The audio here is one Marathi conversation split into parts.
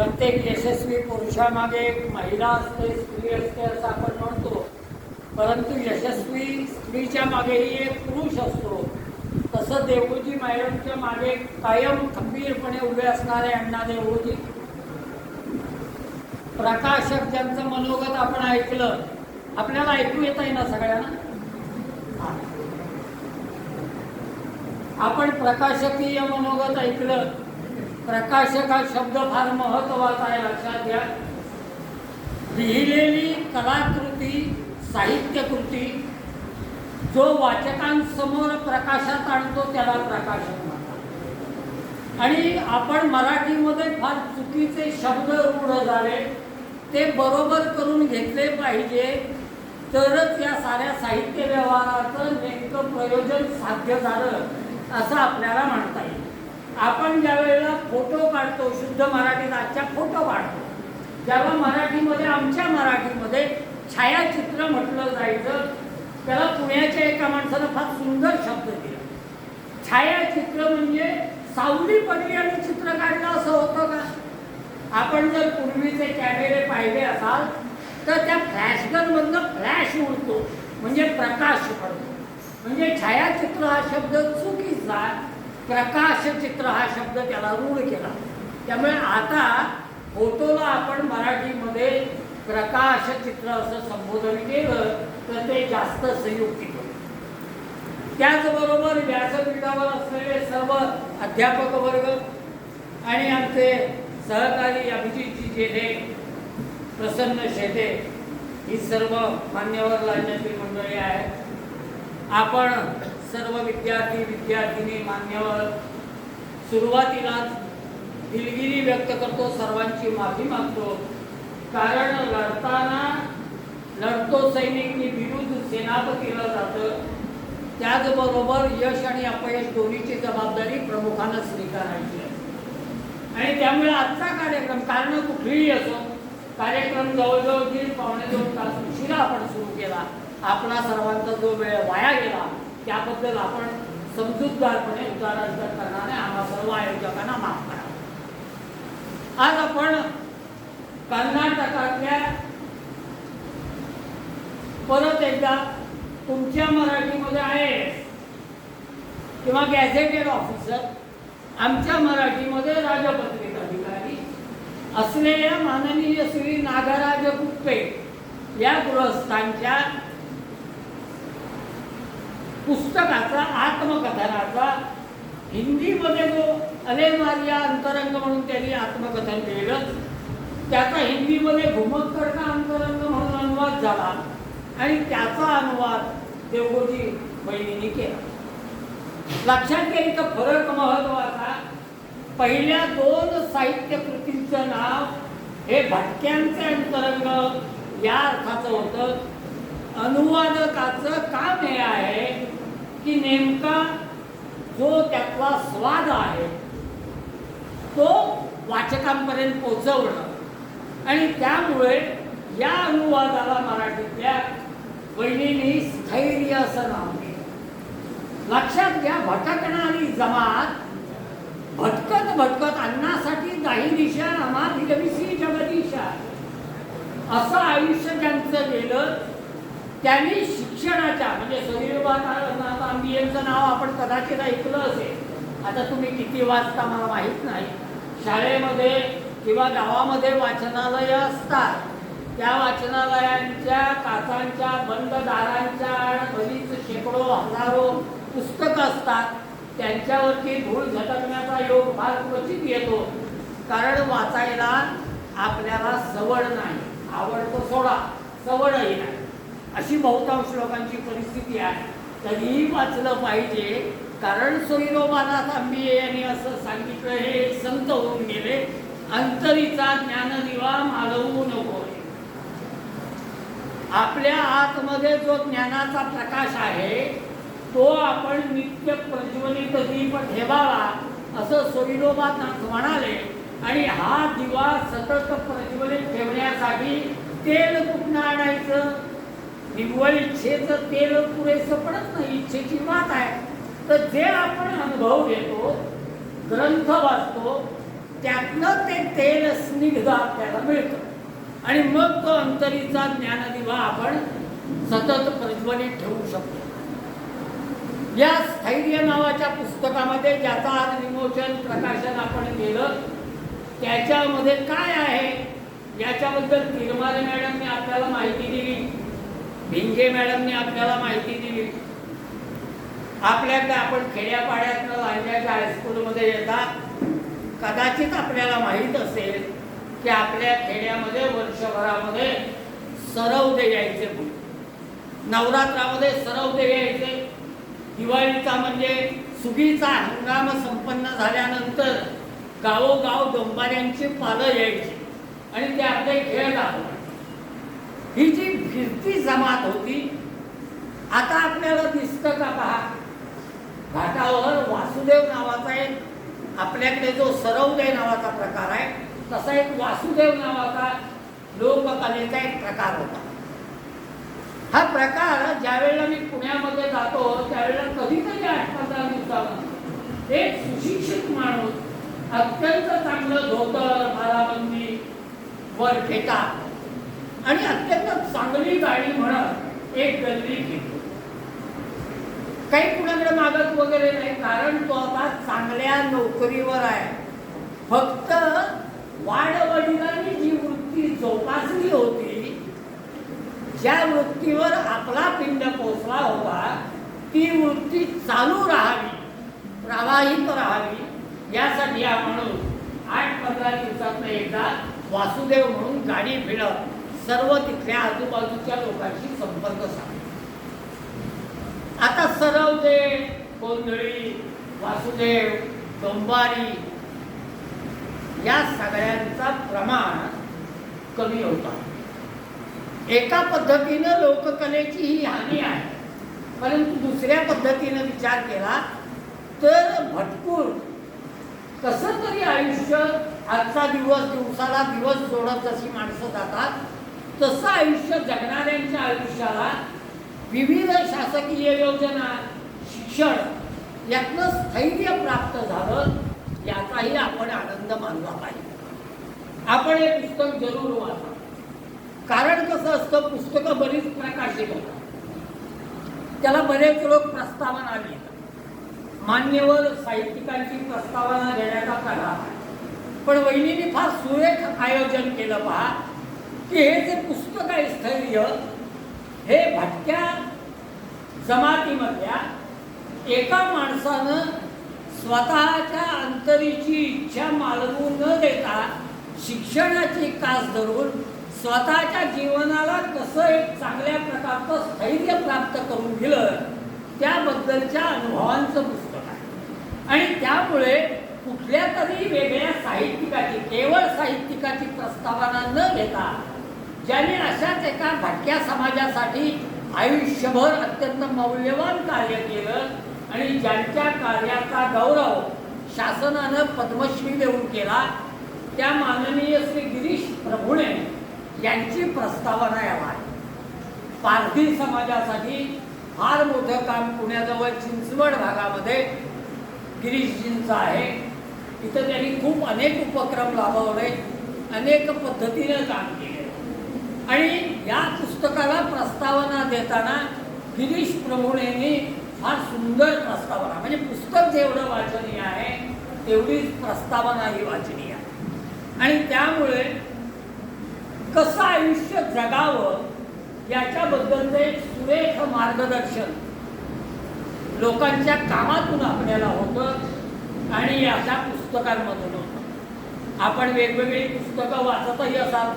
प्रत्येक यशस्वी पुरुषामागे एक महिला असते स्त्री असते असं आपण म्हणतो. परंतु यशस्वी स्त्रीच्या मागेही एक पुरुष असतो. तसं देवोजी मॅडमच्या मागे कायम खंबीरपणे उभे असणारे अण्णा देवोजी. प्रकाशक ज्यांचं मनोगत आपण ऐकलं आपल्याला ऐकू येत आहे ना सगळ्यांना? आपण प्रकाशकीय मनोगत ऐकलं प्रकाशक हा शब्द फार महत्त्वाचा आहे लक्षात घ्या. लिहिलेली कलाकृती साहित्यकृती जो वाचकांसमोर प्रकाशात आणतो त्याला प्रकाशक म्हणतात. आणि आपण मराठीमध्ये फार चुकीचे शब्द रूढ झाले ते बरोबर करून घेतले पाहिजे तरच या साऱ्या साहित्य व्यवहाराचं नेमकं प्रयोजन साध्य झालं असं आपल्याला म्हणता येईल. आपण ज्या वेळेला फोटो काढतो शुद्ध मराठीत आजच्या फोटो काढतो ज्याला मराठीमध्ये आमच्या मराठीमध्ये छायाचित्र म्हटलं जायचं त्याला पुण्याच्या एका माणसानं फार सुंदर शब्द दिला. छायाचित्र म्हणजे सावली पडली आणि चित्र काढलं असं होतं का? आपण जर पूर्वीचे कॅमेरे पाहिले असाल तर त्या फ्लॅशगनमधनं फ्लॅश उडतो म्हणजे प्रकाश पडतो. म्हणजे छायाचित्र हा शब्द चुकीचा प्रकाशचित्र हा शब्द त्याला रूढ केला. त्यामुळे आता फोटोला आपण मराठीमध्ये प्रकाशचित्र असं संबोधन केलं तर ते जास्त संयुक्तिक होतं त्याचबरोबर व्यासपीठावर असलेले सर्व अध्यापक वर्ग आणि आमचे सहकारी अभिजितजी जेठे प्रसन्न शेटे ही सर्व मान्यवर राजनैतिक मंडळी आहेत. आपण सर्व विद्यार्थी विद्यार्थिनी मान्यवर सुरुवातीलाच दिलगिरी व्यक्त करतो सर्वांची माफी मागतो. कारण लढताना लढतो सैनिक मी विरुद्ध सेनापतीला जातं. त्याचबरोबर यश आणि अपयश दोन्हीची जबाबदारी प्रमुखानं स्वीकारायची आहे. आणि त्यामुळे आजचा कार्यक्रम कारण कुठलीही असो कार्यक्रम जवळजवळ दीड पावणे दोन तास उशिरा आपण सुरू केला. आपला सर्वांचा जो वेळ वाया गेला त्याबद्दल आपण समजूतदारपणे उदाहरण करणारे आम्हा सर्व आयोजकांना माफ करा. आज आपण कर्नाटकातल्या परत एकदा तुमच्या मराठीमध्ये आहे किंवा गॅझेटेड ऑफिसर आमच्या मराठीमध्ये राजपत्रित अधिकारी असलेल्या माननीय श्री नागराज गुप्पे या गृहस्थांच्या पुस्तकाचा आत्मकथनाचा. हिंदीमध्ये जो अलेमारिया अंतरंग म्हणून त्यांनी आत्मकथन केलं त्याचा हिंदीमध्ये घुमक्कड अंतरंग म्हणून अनुवाद झाला आणि त्याचा अनुवाद देवगोजी बहिणीने केला. लक्षात घ्या इथं फरक महत्त्वाचा. पहिल्या दोन साहित्य कृतींचं नाव हे भटक्यांचे अंतरंग या अर्थाचं होतं. अनुवादकाचं काम हे आहे की नेमका जो त्यातला स्वाद आहे तो वाचकांपर्यंत पोचवणं आणि त्यामुळे या अनुवादाला मराठीतल्या बहिणींनी स्थैर्य असं नाव दिलं लक्षात घ्या भटकणारी जमात भटकत भटकत अन्नासाठी दाही दिशा आम्हा फिरविसी जगदिशा. असं आयुष्य ज्यांचं गेलं त्यांनी शिक्षणाच्या म्हणजे सौरभात एमचं नाव आपण कदाचित ऐकलं असेल. आता तुम्ही किती वाचता मला माहीत नाही. शाळेमध्ये किंवा गावामध्ये वाचनालय असतात. त्या वाचनालयांच्या काचांच्या बंद दारांच्या बरीच शेकडो हजारो पुस्तकं असतात. त्यांच्यावरती धूळ झटकण्याचा योग फार क्वचित येतो. कारण वाचायला आपल्याला सवड नाही. आवडतो सोडा सवडही नाही. अशी बहुतांश लोकांची परिस्थिती आहे. तरीही वाचलं पाहिजे. कारण सोयरोबानाथ आंबिये यांनी असं सांगितलं हे संत होऊन गेले. अंतरीचा ज्ञानदिवा मालवू नको. आपल्या आतमध्ये जो ज्ञानाचा प्रकाश आहे तो आपण नित्य प्रज्वलित दीप ठेवावा असं सोयरोबानाथ म्हणाले. आणि हा दिवा सतत प्रज्वलित ठेवण्यासाठी तेल कुठनं आणायचं? निव्वळ इच्छेचं तेल पुरेसं पडत नाही इच्छेची मात आहे. तर जे आपण अनुभव घेतो ग्रंथ वाचतो त्यातनं ते तेल स्निग्ध आपल्याला मिळतं. आणि मग तो अंतरीचा ज्ञानदिवा आपण सतत प्रज्वलित ठेवू शकतो. या स्थैर्य नावाच्या पुस्तकामध्ये ज्याचा आज विमोचन प्रकाशन आपण केलं त्याच्यामध्ये काय आहे? याच्याबद्दल तिरमारे मॅडमने आपल्याला माहिती दिली. भिंगे मॅडमने आपल्याला माहिती दिली. आपल्याकडे आपण खेड्यापाड्यातनं लांजाच्या हायस्कूलमध्ये येतात. कदाचित आपल्याला माहीत असेल की आपल्या खेड्यामध्ये वर्षभरामध्ये सरवदे यायचे नवरात्रामध्ये सरवदे यायचे. दिवाळीचा म्हणजे सुगीचा हंगाम संपन्न झाल्यानंतर गावोगाव डोंबाऱ्यांची पालं यायची. आणि ते आपले खेळ दाखवत ही जी फिरती जमात होती आता आपल्याला दिसतं का पहा? घाटावर वासुदेव नावाचा एक आपल्याकडे जो सरवदय नावाचा प्रकार आहे तसा एक वासुदेव नावाचा लोककलेचा एक प्रकार होता. हा प्रकार ज्यावेळेला मी पुण्यामध्ये जातो त्यावेळेला कधीतरी आठ पंधरा दिवसानंतर एक सुशिक्षित माणूस अत्यंत चांगलं धोतर मालाबंदी वर फेटा आणि अत्यंत चांगली गाडी म्हणत एक गल्ली घेतो. काही कुणाकडे मागत वगैरे नाही कारण तो आता चांगल्या नोकरीवर आहे. फक्त वाडवडिलांनी जी वृत्ती जोपासली होती ज्या वृत्तीवर आपला पिंड पोचला होता ती वृत्ती चालू राहावी प्रवाहित राहावी यासाठी म्हणून आठ पंधरा दिवसात एकदा वासुदेव म्हणून गाडी फिरत सर्व तिथल्या आजूबाजूच्या लोकांशी संपर्क साधला आता सरवदे गोंधळी वासुदेव डोंबारी या सगळ्यांचा प्रमाण कमी होता एका पद्धतीनं लोककलेची ही हानी आहे परंतु दुसऱ्या पद्धतीनं विचार केला तर भटकूर कसं तरी आयुष्य आजचा दिवस दिवसाला दिवस जोडत जशी माणसं जातात तसं आयुष्य जगणाऱ्यांच्या आयुष्याला विविध शासकीय योजना शिक्षण यातनं स्थैर्य प्राप्त झालं याचाही आपण आनंद मानला पाहिजे. आपण हे पुस्तक जरूर वाचा. कारण कसं असतं पुस्तकं बरीच प्रकाशित होतात. त्याला बरेच लोक प्रस्तावना लिहितात मान्यवर साहित्यिकांची प्रस्तावना देण्याचा करा आहे. पण वहिनीने फार सुरेख आयोजन केलं पहा. की हे जे पुस्तक आहे स्थैर्य हे भटक्या जमातीमधल्या एका माणसानं स्वतःच्या अंतरीची इच्छा मालवू न देता शिक्षणाची कास धरून स्वतःच्या जीवनाला कसं एक चांगल्या प्रकारचं स्थैर्य प्राप्त करून दिलं त्याबद्दलच्या अनुभवांचं पुस्तक आहे. आणि त्यामुळे कुठल्या तरी वेगळ्या साहित्यिकाची केवळ साहित्यिकाची प्रस्तावना न घेता ज्याने अशाच एका भटक्या समाजासाठी आयुष्यभर अत्यंत मौल्यवान कार्य केलं आणि ज्यांच्या कार्याचा गौरव शासनानं पद्मश्री देऊन केला त्या माननीय श्री गिरीश प्रभुणे यांची प्रस्तावना यावा. पारधी समाजासाठी फार मोठं काम पुण्याजवळ चिंचवड भागामध्ये गिरीशजींचं आहे. इथं त्यांनी खूप अनेक उपक्रम राबवले अनेक पद्धतीनं काम केलं. आणि या पुस्तकाला प्रस्तावना देताना गिरीश प्रभुणेंनी फार सुंदर प्रस्तावना म्हणजे पुस्तक जेवढं वाचनीय आहे तेवढीच प्रस्तावना ही वाचनीय आहे. आणि त्यामुळे कसं आयुष्य जगावं याच्याबद्दलचं एक सुरेख मार्गदर्शन लोकांच्या कामातून आपल्याला होतं आणि अशा पुस्तकांमधून होतं. आपण वेगवेगळी पुस्तकं वाचतही असाल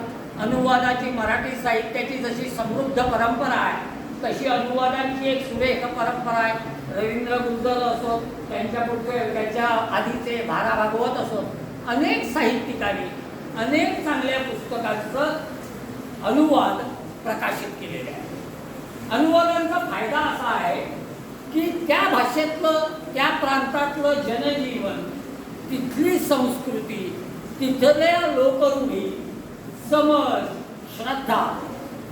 अनुवादाची मराठी साहित्याची जशी समृद्ध परंपरा आहे तशी अनुवादांची एक सुरेख परंपरा आहे. रवींद्र गुंजल असो त्यांच्या पुढचे त्यांच्या आधीचे भारा भागवत असो अनेक साहित्यिकांनी अनेक चांगल्या पुस्तकांचं अनुवाद प्रकाशित केलेले आहे. अनुवादांचा फायदा असा आहे की त्या भाषेतलं त्या प्रांतातलं जनजीवन तिथली संस्कृती तिथल्या लोकरूढी समज श्रद्धा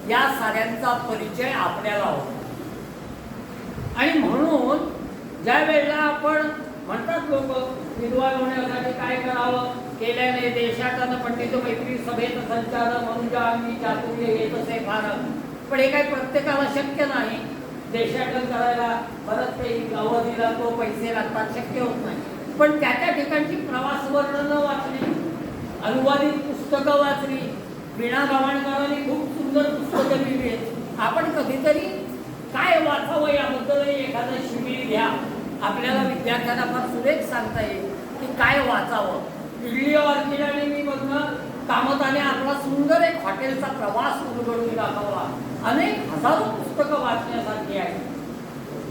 या साऱ्यांचा परिचय आपल्याला होतो. आणि म्हणून ज्या वेळेला आपण म्हणतात लोक विद्वान होण्यासाठी काय करावं? केल्याने देशाचा पंडित मैत्री सभेत संचार ज्या आम्ही चातुर्य येत असे फार पण हे काही प्रत्येकाला शक्य नाही. देशाटन करायला परत काही अवधीला तो पैसे लागतात शक्य होत नाही. पण त्या त्या ठिकाणची प्रवास वर्णनं वाचली अनुवादित पुस्तकं वाचली वीणा गव्हाणकरांनी खूप सुंदर पुस्तकं लिहिली आहेत. आपण कधीतरी काय वाचावं याबद्दलही एखादं शिबिर घ्या. आपल्याला विद्यार्थ्यांना फार सुरेख सांगता येईल की काय वाचावं. इडली ऑर्किड आणि मी बघणं कामताने आपला सुंदर एक हॉटेलचा प्रवास उलगडून दाखवला. अनेक हजारो पुस्तकं वाचण्यासारखी आहेत.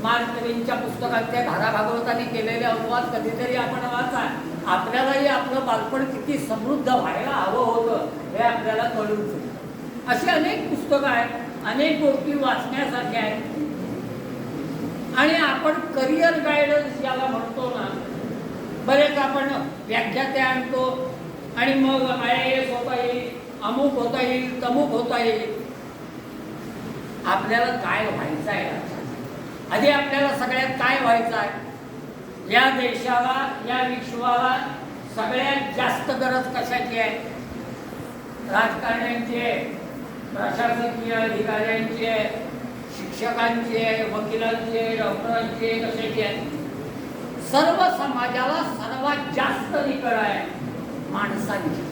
मार्क ट्वेनच्या पुस्तकांच्या धारा भागवतांनी केलेले अनुवाद कधीतरी आपण वाचा आपल्यालाही आपलं बालपण किती समृद्ध व्हायला हवं होतं हे आपल्याला कळून येईल अशी अनेक पुस्तकं आहेत अनेक गोष्टी वाचण्यासारख्या आहेत. आणि आपण करिअर गायडन्स याला म्हणतो ना बरेच आपण व्याख्याते आणतो आणि मग आय आय एस होता येईल अमुक होता येईल तमुक होता येईल. आपल्याला काय व्हायचं आहे? आधी आपल्याला सगळ्यात काय व्हायचं आहे? या देशाला या विश्वाला सगळ्यात जास्त गरज कशाची आहे? राजकारण्यांची आहे प्रशासकीय अधिकाऱ्यांची आहे शिक्षकांची आहे वकिलांची आहे डॉक्टरांची आहे कशाची आहे? सर्व समाजाला सर्वात जास्त निकड आहे माणसांची.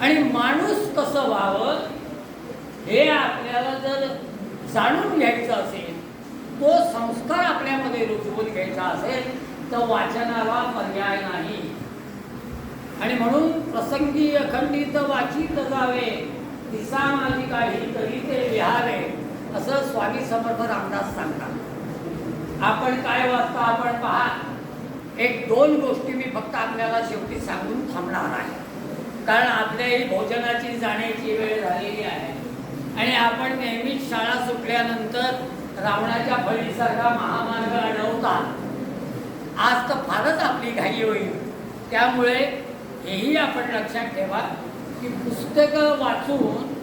आणि माणूस कसं व्हावं हे आपल्याला जर जाणून घ्यायचं असेल तो संस्कार आपल्यामध्ये रुजवून घ्यायचा असेल तर वाचनाला पर्याय नाही. आणि म्हणून प्रसंगी अखंडित वाचित जावे. दिसा माझी काही तरी ते लिहावे असं स्वामी समर्थ रामदास सांगतात. आपण काय वाचता आपण पहा. एक दोन गोष्टी मी फक्त आपल्याला शेवटी सांगून थांबणार आहे. कारण आपल्याही भोजनाची जाण्याची वेळ झालेली आहे. आणि आपण नेहमीच शाळा सुटल्यानंतर रावणाच्या फळीसारखा महामार्ग अडवतात. आज तर फारच आपली घाई होईल. त्यामुळे हेही आपण लक्षात ठेवा की पुस्तकं वाचून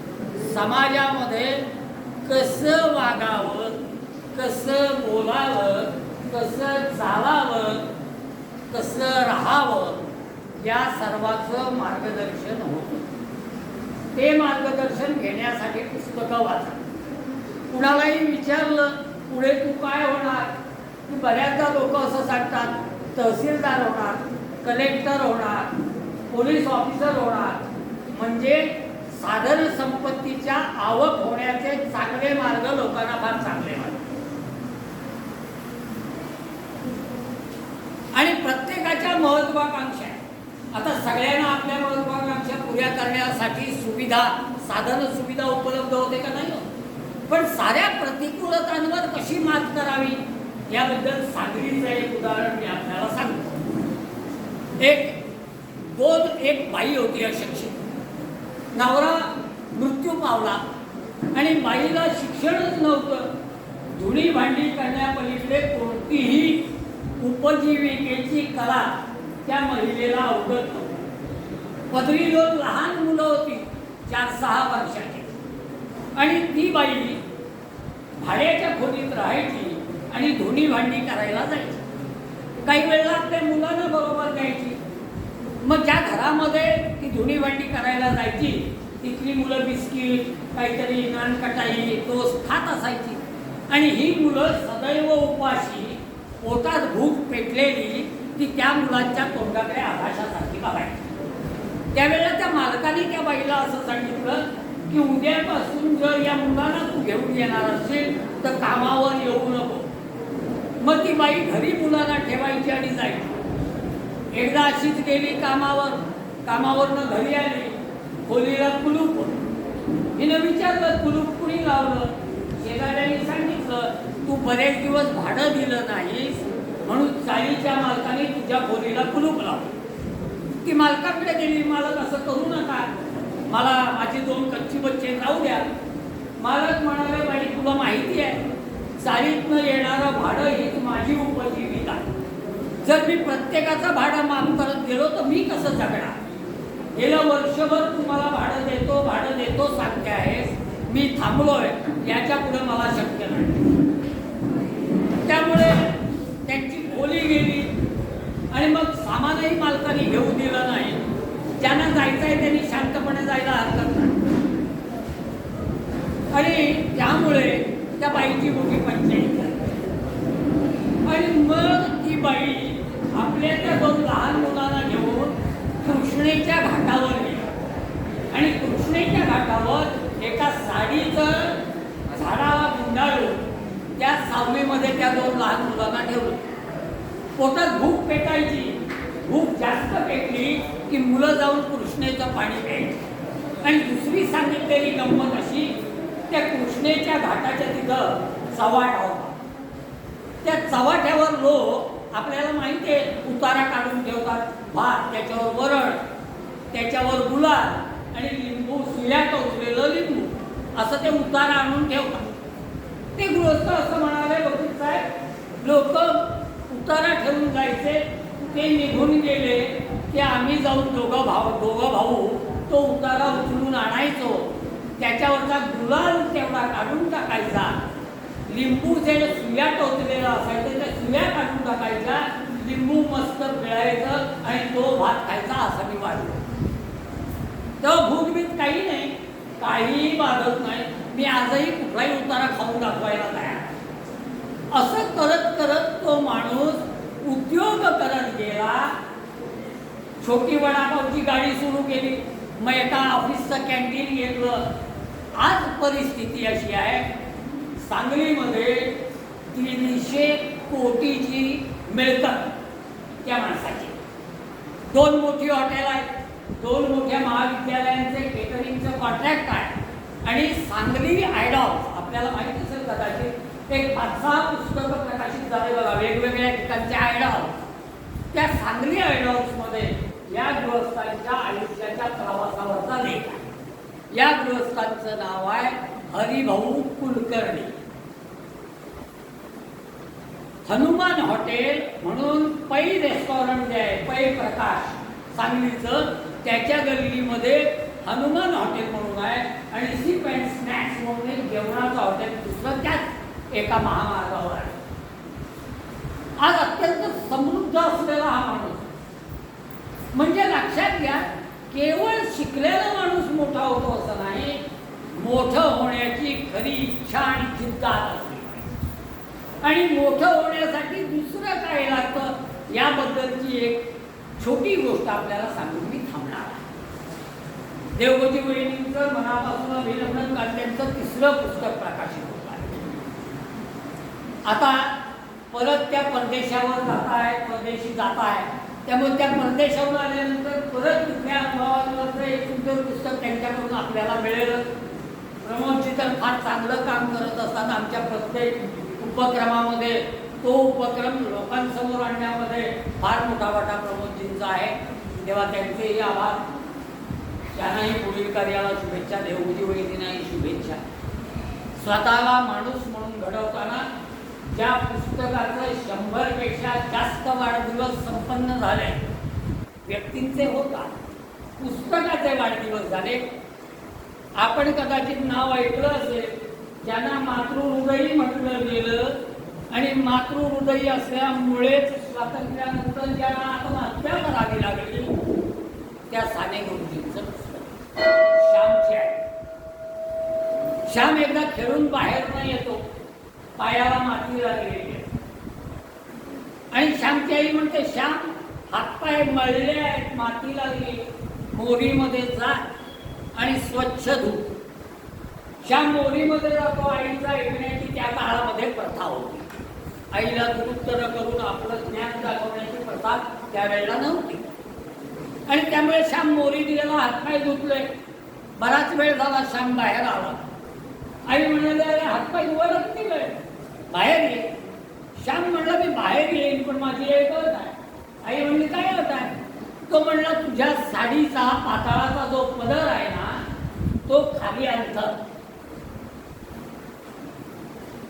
समाजामध्ये कसं वागावं कसं बोलावं कसं चालावं कसं राहावं या सर्वाचं मार्गदर्शन होतं ते मार्गदर्शन घेण्यासाठी पुस्तकं वाचा. कुणालाही विचारलं पुढे तू काय होणार? की बऱ्याचदा लोक असं सांगतात तहसीलदार होणार कलेक्टर होणार पोलीस ऑफिसर होणार. म्हणजे साधन संपत्तीच्या आवक होण्याचे चांगले मार्ग लोकांना फार चांगले मार्ग आणि प्रत्येकाच्या महत्वाकांक्षा आहे आता सगळ्यांना आपल्या महत्वाकांक्षा पुऱ्या करण्यासाठी सुविधा साधन सुविधा उपलब्ध होते का नाही पण साऱ्या प्रतिकूलतांवर कशी मात करावी? याबद्दल सांगलीचं एक उदाहरण मी आपल्याला सांगतो. एक दोन एक बाई होती अशिक्षित नवरा मृत्यू पावला आणि बाईला शिक्षणच नव्हतं. धुणी भांडी करण्यापलीकडे कोणतीही उपजीविकेची कला त्या महिलेला अवगत नव्हती. पदरी दोन लहान मुलं होती चार सहा वर्षाची. आणि ती बाई भाड्याच्या खोलीत राहायची आणि धोनी भांडी करायला जायची. काही वेळेला ते मुलांना बरोबर द्यायची मग ज्या घरामध्ये ती धुणी भांडी करायला जायची तिथली मुलं बिस्किट काहीतरी नानकटाई टोस्ट खात असायची. आणि ही मुलं सदैव उपाशी पोटात भूक पेटलेली ती त्या मुलांच्या तोंडाकडे आकाशासारखी बघायची. त्यावेळेला त्या मालकाने त्या बाईला असं सांगितलं की उद्यापासून जर या मुलांना तू घेऊन येणार असेल तर कामावर येऊ नको. मग ती बाई घरी मुलांना ठेवायची आणि जायची. एकदा अशीच गेली कामावर. कामावरनं घरी आली. खोलीला कुलूप हिनं विचारलं कुलूप कुणी लावलं? शेजाऱ्यांनी सांगितलं तू बरेच दिवस भाडं दिलं नाहीस म्हणून चाळीच्या मालकाने तुझ्या खोलीला कुलूप लावलं. ती मालकाकडे गेली मालक असं करू नका. मला माझी दोन कच्ची बच्चे जाऊ द्या. मालक म्हणाले बाई तुला माहिती आहे चाळीतनं येणारं भाडं हीच माझी उपजीविका जर मी प्रत्येकाचं भाडं माफ करत गेलो तर मी कसं जगणार? गेलं वर्षभर तुम्हाला भाडं देतो भाडं देतो सांगते आहेस मी थांबलोय. याच्यापुढे मला शक्य नाही. त्यामुळे त्यांची खोली गेली. आणि मग सामानही मालकाने घेऊ दिलं नाही. ज्यांना जायचं आहे त्यांनी शांतपणे जायला हरकत नाही. आणि त्यामुळे त्या बाईची मोठी पंचायत झाली. आणि मग ती बाई आपल्या त्या दोन लहान मुलांना घेऊन कृष्णेच्या घाटावर गेली. आणि कृष्णेच्या घाटावर एका साडीचं झाडाला गुंडाळून त्या सावलीमध्ये त्या दोन लहान मुलांना ठेवलं. पोटात भूक पेटायची. भूक जास्त पेटली की मुलं जाऊन कृष्णेचं पाणी प्यायची. आणि दुसरी सांगितलेली गंमत अशी त्या कृष्णेच्या घाटाच्या तिथं चव्हाट होता. त्या चव्हाट्यावर लोक आपल्याला माहिती आहे उतारा काढून ठेवतात भात त्याच्यावर वरण त्याच्यावर गुलाब आणि लिंबू शिल्या टोचलेलं लिंबू असं ते उतारा आणून ठेवतात. ते गृहस्थ असं म्हणाले वकील साहेब लोक उतारा ठेवून जायचे ते निघून गेले की आम्ही जाऊन दोघं भाऊ दोघं भाऊ तो उतारा उचलून आणायचो. त्याच्यावरचा गुलाल तेवढा काढून टाकायचा. लिंबू जे सुया टोचलेला असायचं त्या सुया काढून टाकायच्या. लिंबू मस्त पिळायचं आणि तो भात खायचा असं मी वाढलो तेव्हा भूकभीत काही नाही काहीही बाधत नाही. मी आजही कुठलाही उतारा खाऊन दाखवायला तयार. असं करत करत तो माणूस उद्योग करत गेला. छोटी वडापावची गाडी सुरू केली. मग एका ऑफिसचं कॅन्टीन घेतलं. आज परिस्थिती अशी आहे सांगलीमध्ये तीनशे कोटीची मिळकत त्या माणसाची. दोन मोठी हॉटेल आहेत दोन मोठ्या महाविद्यालयांचे केटरिंगचं कॉन्ट्रॅक्ट आहे. आणि सांगली आयडॉल्स आपल्याला माहीत असेल कदाचित एक पाच सहा पुस्तकं प्रकाशित झाले बघा वेगवेगळ्या ठिकाणचे आयडॉल्स त्या सांगली आयडॉल्समध्ये या गृहस्थांच्या आयुष्याच्या प्रवासावरचा लेख आहे. या गृहस्थांचं नाव आहे हरिभाऊ कुलकर्णी. हनुमान हॉटेल म्हणून पै रेस्टॉरंट जे आहे पै प्रकाश सांगलीचं त्याच्या गल्लीमध्ये हनुमान हॉटेल म्हणून आहे आणि सीप अँड स्नॅक्स म्हणून एक जेवणाचं हॉटेल दुसरं त्याच एका महामार्गावर आहे. आज अत्यंत समृद्ध असलेला हा माणूस. म्हणजे लक्षात घ्या केवळ शिकलेला माणूस मोठा होतो असं नाही. मोठं होण्याची खरी इच्छा आणि चिंता असली पाहिजे. आणि मोठं होण्यासाठी दुसरं काय लागतं? याबद्दलची एक छोटी गोष्ट आपल्याला सांगून मी थांबणार आहे. देवगती वहिनींचं मनापासून अभिनंदन काढत्यांचं तिसरं पुस्तक प्रकाशित होत आहे. आता परत त्या परदेशावर जात आहे परदेशी जात आहे त्यामुळे त्या परदेशाहून आल्यानंतर परत तिथल्या अनुभवावरचं एक सुंदर पुस्तक त्यांच्याकडून आपल्याला मिळेल. प्रमोदजी तर फार चांगलं काम करत असतात आमच्या प्रत्येक उपक्रमामध्ये तो उपक्रम लोकांसमोर आणण्यामध्ये फार मोठा वाटा प्रमोदजींचा आहे. तेव्हा त्यांचेही आभार. त्यांनाही पुढील कार्याला शुभेच्छा देवगुजी नाही शुभेच्छा. स्वतःला माणूस म्हणून घडवताना ज्या पुस्तकाचं शंभरपेक्षा जास्त वाढदिवस संपन्न झाले. व्यक्तींचे होता पुस्तकाचे वाढदिवस झाले. आपण कदाचित नाव ऐकलं असेल ज्यांना मातृहृदयी म्हटलं गेलं आणि मातृहृदयी असल्यामुळेच स्वातंत्र्यानंतर ज्यांना आत्महत्या करावी लागली त्या साने गुरुजींचं पुस्तक. श्यामचे आहे श्याम एकदा खेळून बाहेर न येतो. पायाला माती लागलेली आहे. आणि श्यामची आई म्हणते श्याम हातपाय मळले आहेत माती लागली. मोरीमध्ये जा आणि स्वच्छ धू. श्याम मोरीमध्ये जातो आईचा ऐकण्याची त्या काळामध्ये प्रथा होती. आईला दुरुत्तर करून आपलं ज्ञान दाखवण्याची प्रथा त्यावेळेला नव्हती. आणि त्यामुळे श्याम मोरी दिलेला हातपाय धुतले बराच वेळ झाला श्याम बाहेर आला. आई म्हणाले अरे हातपाय धुवायलाच नाही बाहेर ये. श्याम म्हणला मी बाहेर येईन पण माझी आई अट आहे. आई म्हणली काय होत आहे? तो म्हणला तुझ्या साडीचा पाताळाचा जो पदर आहे ना तो खाली अंत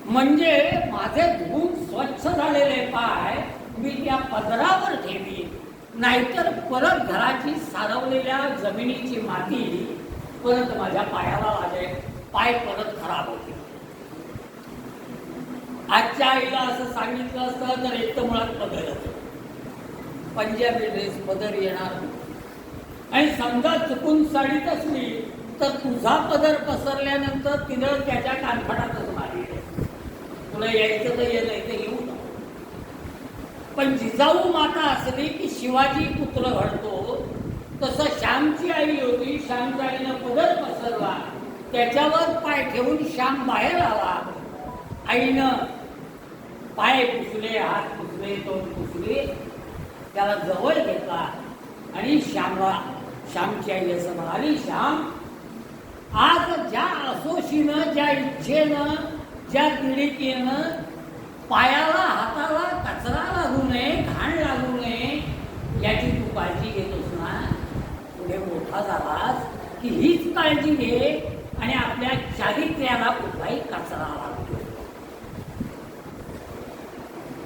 म्हणजे माझे धुवून स्वच्छ झालेले पाय मी त्या पदरावर ठेवी नाहीतर परत घराची सारवलेल्या जमिनीची माती परत माझ्या पायाला लागेल पाय परत खराब होतील. आजच्या आईला असं सांगितलं असतं तर एक तर मुळात पदर पंजाबी ड्रेस पदर येणार आणि समजा चुकून साडीत असली तर तुझा पदर पसरल्यानंतर तिनं त्याच्या कानफडातच मारली. तुला यायचं तर ये नाही तर येऊ नको. पण जिजाऊ माता असली की शिवाजी पुत्र घडतो तसं श्यामची आई होती श्यामच्या आईनं पदर पसरला त्याच्यावर पाय ठेवून श्याम बाहेर आला आईनं पाय पुसले हात पुसले तोंड पुसले त्याला जवळ घेतला आणि श्यामला श्यामची आई असं म्हणाली श्याम आज ज्या असोशीनं ज्या इच्छेनं ज्या दिडीकीनं पायाला हाताला कचरा लागू नये घाण लागू नये याची तू काळजी घेतोस ना? पुढे मोठा झालास की हीच काळजी घे आणि आपल्या चारित्र्याला कुठलाही कचरा लागू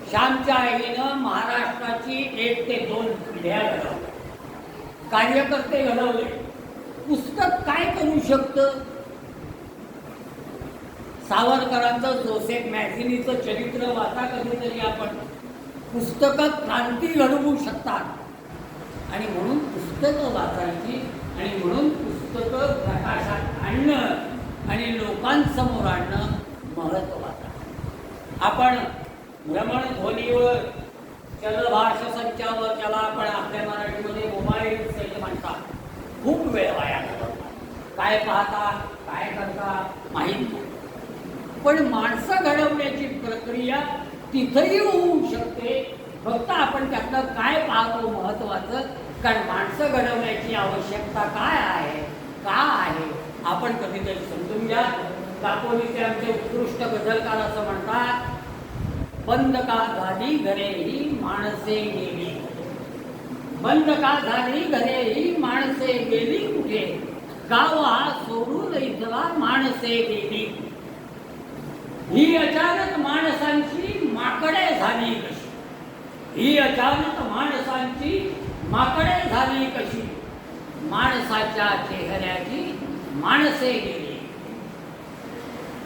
श्यामच्या आईनं महाराष्ट्राची एक ते दोन पिढ्या घडवल्या. कार्यकर्ते घडवले. पुस्तक काय करू शकतं? सावरकरांचं जोसेफ मॅझिनीचं चरित्र वाचा कधीतरी आपण. पुस्तकं क्रांती घडवू शकतात. आणि म्हणून पुस्तकं वाचायची आणि म्हणून पुस्तकं प्रकाशात आणणं आणि लोकांसमोर आणणं महत्त्वाचं आपण आपण भ्रमणध्वनीवर चलभाष संचावर ज्याला आपण आपल्या मराठीमध्ये मोबाईल सेट म्हणतात. खूप वेळ वाया घालवतात काय पाहता काय करता माहीत नाही. पण माणसं घडवण्याची प्रक्रिया तिथंही होऊ शकते. फक्त आपण त्यातलं काय पाहतो महत्वाचं? कारण माणसं घडवण्याची आवश्यकता काय आहे? का आहे? आपण कधीतरी समजून घ्या. दापोलीचे आमचे उत्कृष्ट गझलकार असं म्हणतात? बंद का झाली घरे ही माणसे गेली. बंद का झाली घरे ही माणसे गेली कुठे? गाव हा सोडून इथला माणसे गेली. ही अचानक माणसांची माकडे झाली कशी? ही अचानक माणसांची माकडे झाली कशी? माणसाच्या चेहऱ्याची माणसे गेली.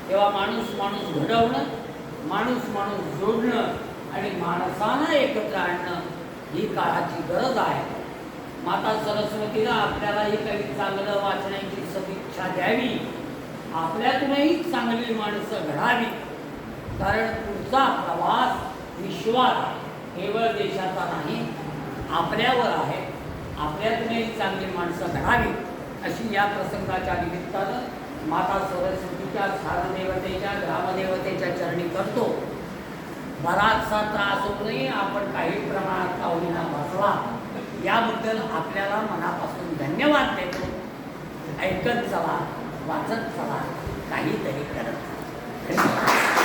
तेव्हा माणूस माणूस घडवणं माणूस माणूस जोडणं आणि माणसानं एकत्र आणणं ही काळाची गरज आहे. माता सरस्वतीला आपल्यालाही काही चांगलं वाचण्याची सदिच्छा द्यावी. आपल्यातूनही चांगली माणसं घडावी. कारण पुढचा प्रवास विश्वात केवळ देशाचा नाही आपल्यावर आहे. आपल्यातूनही चांगली माणसं घडावी अशी या प्रसंगाच्या निमित्तानं माता सरस्वती त्या सारदेवतेच्या ग्रामदेवतेच्या चरणी करतो. बराचसा त्रास होऊ नये आपण काही प्रमाणात का होईना बसला याबद्दल आपल्याला मनापासून धन्यवाद देतो. ऐकत चला वाचत चला काहीतरी करत धन्यवाद.